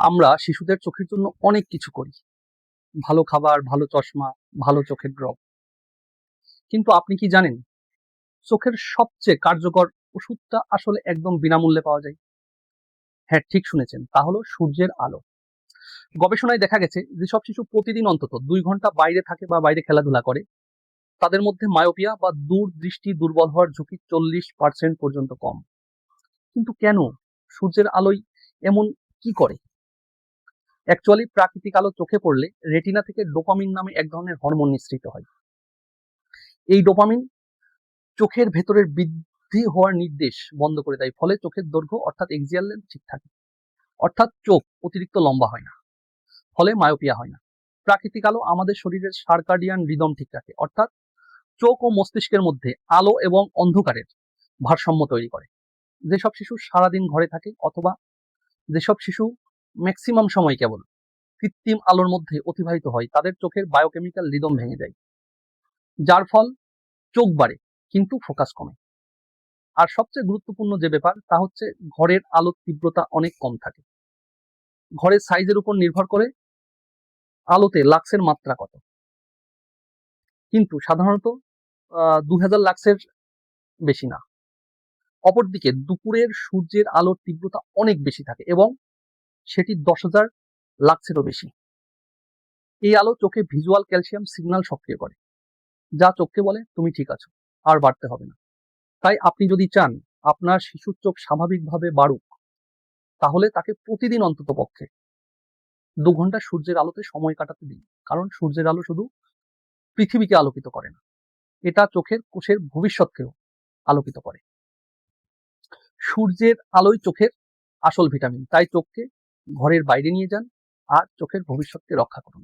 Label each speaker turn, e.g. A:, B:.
A: আমরা শিশুদের চোখের জন্য অনেক কিছু করি। ভালো খাবার, ভালো চশমা, ভালো চোখের ড্রপ। কিন্তু আপনি কি জানেন, চোখের সবচেয়ে কার্যকর ওষুধটা আসলে একদম বিনামূল্যে পাওয়া যায়? হ্যাঁ ঠিক শুনেছেন। তা হলো সূর্যের আলো। গবেষণায় দেখা গেছে যেসব শিশু প্রতিদিন অন্তত দুই ঘণ্টা বাইরে থাকে বা বাইরে খেলাধুলা করে। তাদের মধ্যে মায়োপিয়া বা দূরদৃষ্টি দুর্বল হওয়ার ঝুঁকি চল্লিশ পার্সেন্ট পর্যন্ত কম। কিন্তু কেন? সূর্যের আলোয় এমন কি করে? অ্যাকচুয়ালি প্রাকৃতিক আলো চোখে পড়লে রেটিনা থেকে ডোপামিন নামে এক ধরনের হরমোন নিঃসৃত হয়। এই ডোপামিন চোখের ভেতরের বৃদ্ধি হওয়ার নির্দেশ বন্ধ করে দেয়, ফলে চোখের দৈর্ঘ্য অর্থাৎ এক্সিয়াল লেন্থ ঠিক থাকে। অর্থাৎ চোখ অতিরিক্ত লম্বা হয় না, ফলে মায়োপিয়া হয় না। প্রাকৃতিক আলো আমাদের শরীরের সার্কাডিয়ান রিদম ঠিক রাখে, অর্থাৎ চোখ ও মস্তিষ্কের মধ্যে আলো এবং অন্ধকারের ভারসাম্য তৈরি করে। যেসব শিশু সারাদিন ঘরে থাকে অথবা যেসব শিশু ম্যাক্সিমাম সময় কেবল কৃত্রিম আলোর মধ্যে অতিবাহিত হয়, তাদের চোখের বায়োকেমিক্যাল রিদম ভেঙে যায়। যার ফল চোখ বাড়ে, কিন্তু ফোকাস কমে। আর সবচেয়ে গুরুত্বপূর্ণ যে ব্যাপার, তা হচ্ছে ঘরের আলোর তীব্রতা অনেক কম থাকে। ঘরের সাইজের উপর নির্ভর করে আলোতে লাক্সের মাত্রা কত। কিন্তু সাধারণত দু হাজার লাক্সের বেশি না। অপরদিকে দুপুরের সূর্যের আলোর তীব্রতা অনেক বেশি থাকে এবং সেটি দশ হাজার লাক্সেরও বেশি। এই আলো চোখে ভিজুয়াল ক্যালসিয়াম সিগন্যাল সক্রিয় করে, যা চোখকে বলে, তুমি ঠিক আছো, আর বাড়তে হবে না। তাই আপনি যদি চান আপনার শিশুর চোখ স্বাভাবিকভাবে বাড়ুক, তাহলে তাকে প্রতিদিন অন্তত পক্ষে দু ঘণ্টা সূর্যের আলোতে সময় কাটাতে দিন। কারণ সূর্যের আলো শুধু পৃথিবীকে আলোকিত করে না, এটা চোখের কোষের ভবিষ্যৎকেও আলোকিত করে। সূর্যের আলোই চোখের আসল ভিটামিন, তাই চোখকে ঘরের বাইরে নিয়ে যান আর চোখের ভবিষ্যৎকে রক্ষা করুন।